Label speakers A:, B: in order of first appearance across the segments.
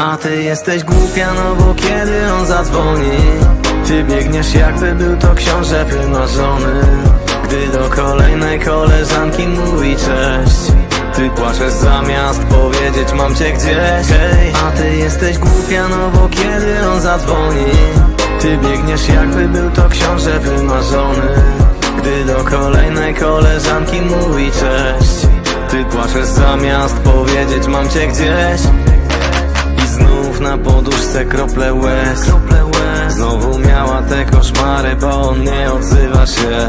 A: A ty jesteś głupia, no bo kiedy on zadzwoni? Ty biegniesz jakby był to książę wymarzony. Gdy do kolejnej koleżanki mówi cześć Ty płaczesz zamiast powiedzieć mam cię gdzieś. A ty jesteś głupia, no bo kiedy on zadzwoni? Ty biegniesz jakby był to książę wymarzony. Gdy do kolejnej koleżanki mówi cześć Ty płaczesz zamiast powiedzieć mam cię gdzieś znów na poduszce krople łez. Znowu miała te koszmary, bo on nie odzywa się.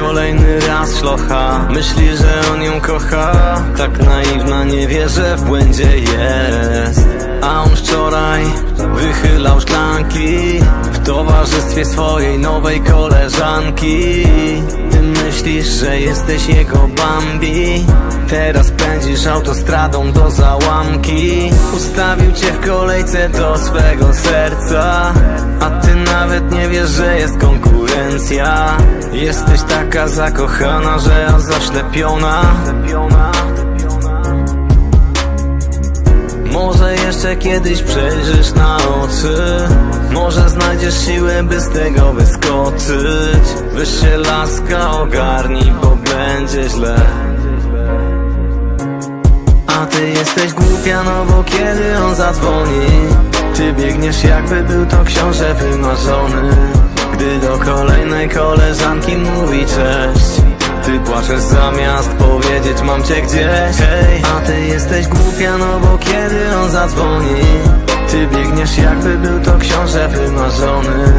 A: Kolejny raz szlocha. Myśli, że on ją kocha. Tak naiwna, nie wie, że w błędzie jest. A on wczoraj wychylał szklanki W towarzystwie swojej nowej koleżanki. Ty myślisz, że jesteś jego Bambi? Teraz pędzisz autostradą do załamki. Ustawił cię w kolejce do swego serca. A ty nawet nie wiesz, że jest konkurencja. Jesteś taka zakochana, że aż zaślepiona. Może jeszcze kiedyś przejrzysz na Może znajdziesz siłę, by z tego wyskoczyć. Weź się laska ogarnij, bo będzie źle. A ty jesteś głupia, no bo kiedy on zadzwoni? Ty biegniesz jakby był to książę wymarzony. Gdy do kolejnej koleżanki mówi cześć Ty płaczesz zamiast powiedzieć mam cię gdzieś. Hej, a ty jesteś głupia, no bo kiedy on zadzwoni? Ty biegniesz jakby był to książę wymarzony.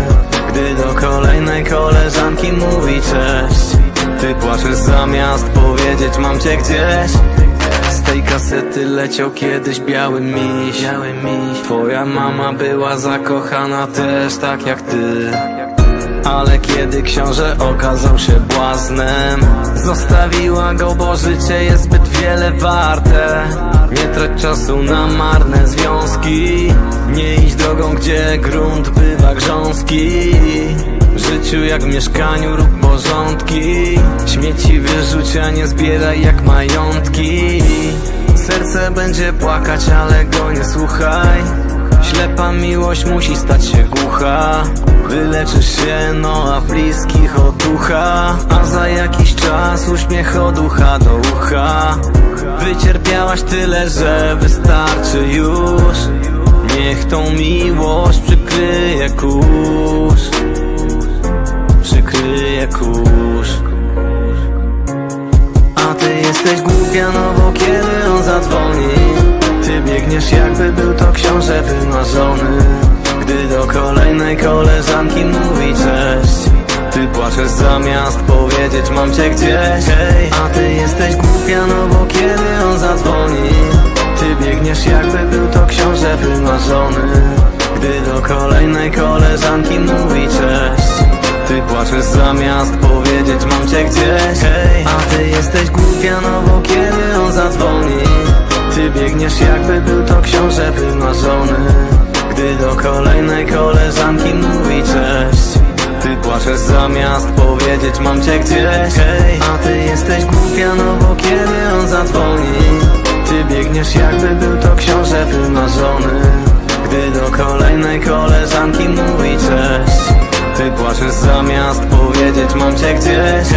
A: Gdy do kolejnej koleżanki mówi cześć Ty płaczesz zamiast powiedzieć mam cię gdzieś. Z tej kasety leciał kiedyś biały miś, biały miś Twoja mama była zakochana też tak jak ty ale kiedy książę okazał się błaznem Zostawiła go, bo życie jest zbyt wiele warte. Nie trać czasu na marne związki Nie idź drogą, gdzie grunt bywa grząski. W życiu jak w mieszkaniu rób porządki Śmieci wyrzuć, a nie zbieraj jak majątki. Serce będzie płakać, ale go nie słuchaj Ślepa miłość musi stać się głucha. Wyleczysz się, no a bliskich otucha. A za jakiś czas uśmiech od ucha do ucha. Wycierpiałaś tyle, że wystarczy już. Niech tą miłość przykryje kurz. Przykryje kurz. A ty jesteś głupia, no bo kiedy on zadzwoni biegniesz jakby był to książę wymarzony. Gdy do kolejnej koleżanki mówi cześć Ty płaczesz zamiast powiedzieć mam cię gdzieś. A ty jesteś głupia, no bo kiedy on zadzwoni? Ty biegniesz jakby był to książę wymarzony. Gdy do kolejnej koleżanki mówi cześć ty płaczesz zamiast powiedzieć mam cię gdzieś. A ty jesteś głupia, no bo kiedy on zadzwoni biegniesz jakby był to książę wymarzony. Gdy do kolejnej koleżanki mówi cześć Ty płaczesz zamiast powiedzieć mam cię gdzieś. A ty jesteś głupia, no bo kiedy on zadzwoni? Ty biegniesz jakby był to książę wymarzony. Gdy do kolejnej koleżanki mówi cześć ty płaczesz zamiast powiedzieć mam cię gdzieś